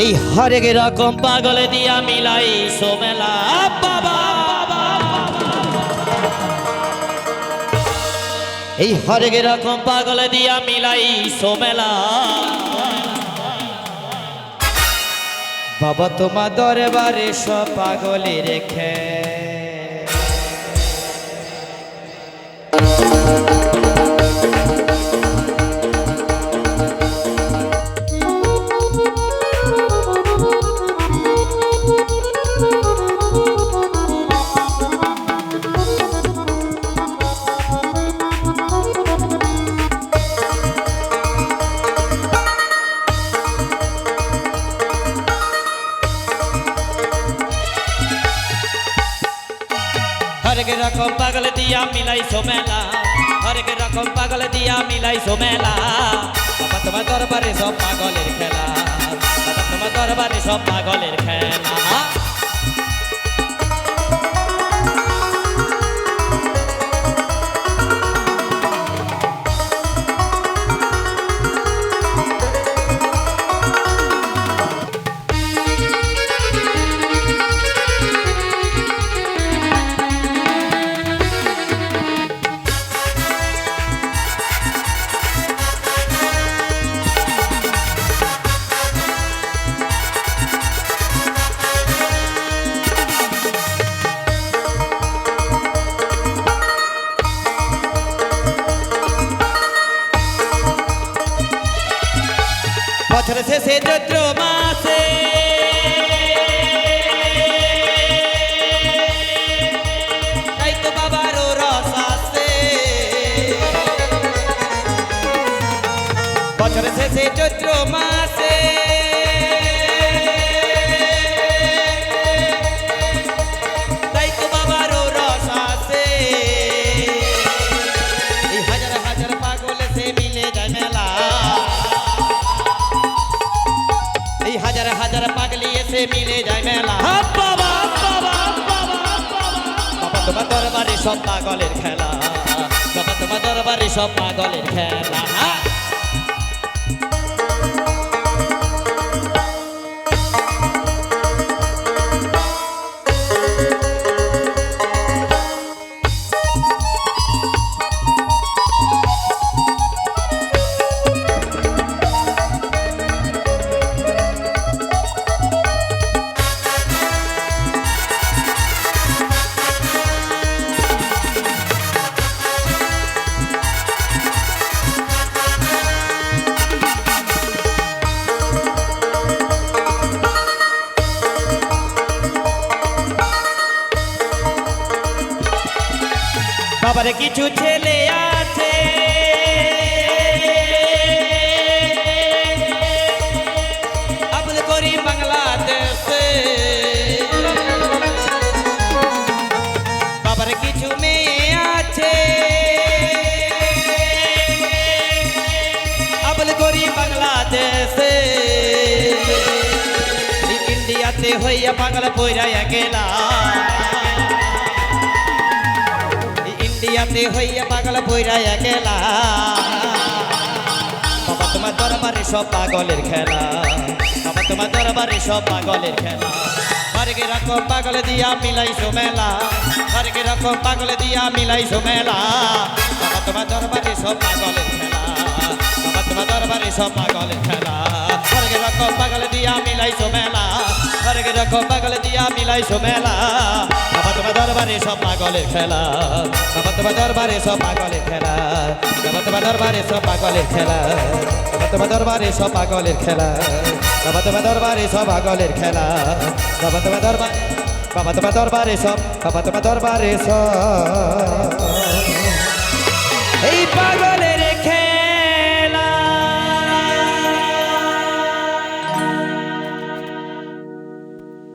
এই হরেক রকম পাগলে দিয়া মিলাই সোমেলা। বাবা এই হরেক রকম পাগলে দিয়া মিলাই সোমেলা। বাবা, তোমার দরবারে সব পাগলে রেখে হরেক রকম পাগল দিয়া মিলাই সোমেলা হরেক রকম পাগল দিয়া মিলাই সোমেলা তোমার দরবারে সব পাগলের খেলা তোমার দরবারে সব পাগলের বছর শেষে চৈত্র মাসে। তাই তো বাবারও রস আসে বছর শেষে চৈত্র মাসে এসে মিলে যায় মেলা। বাবা তোমার দরবারে সব পাগলের খেলা। বাবা তোমার দরবারে সব পাগলের খেলা। বাবার কিছু ছেলে আছে। আবুল করিম বাংলাদেশে। বাবার কিছু মেয়ে আছে। আবুল করিম বাংলাদেশে। ইন্ডিয়াতে হইয়া পাগল পইরা গেলা ইন্ডিয়াতে হইয়া পাগল পইরাইয়া গেলা বাবা তোমার দরবারে সব পাগলের খেলা। বাবা তোমার দরবারে সব পাগলের খেলা। হরকে রকম পাগল দিয়া মিলাইছো মেলা। হরকে রকম পাগল দিয়া মিলাইছো মেলা। বাবা তোমার দরবারে সব পাগলের খেলা। বাবা তোমার দরবারে সব পাগলের খেলা। হরকে রকম পাগল দিয়া মিলাইছো মেলা। হরকে রকম পাগল দিয়া মিলাইছো মেলা। তোমার দরবারে সব পাগলে খেলা। তোমার দরবারে সব পাগলে খেলা। তোমার দরবারে সব পাগলে খেলা। তোমার দরবারে সব পাগলের খেলা। তোমার দরবারে সব পাগলের খেলা। তোমার দরবার বাবা তোমার দরবারে সব বাবা তোমার দরবারে সব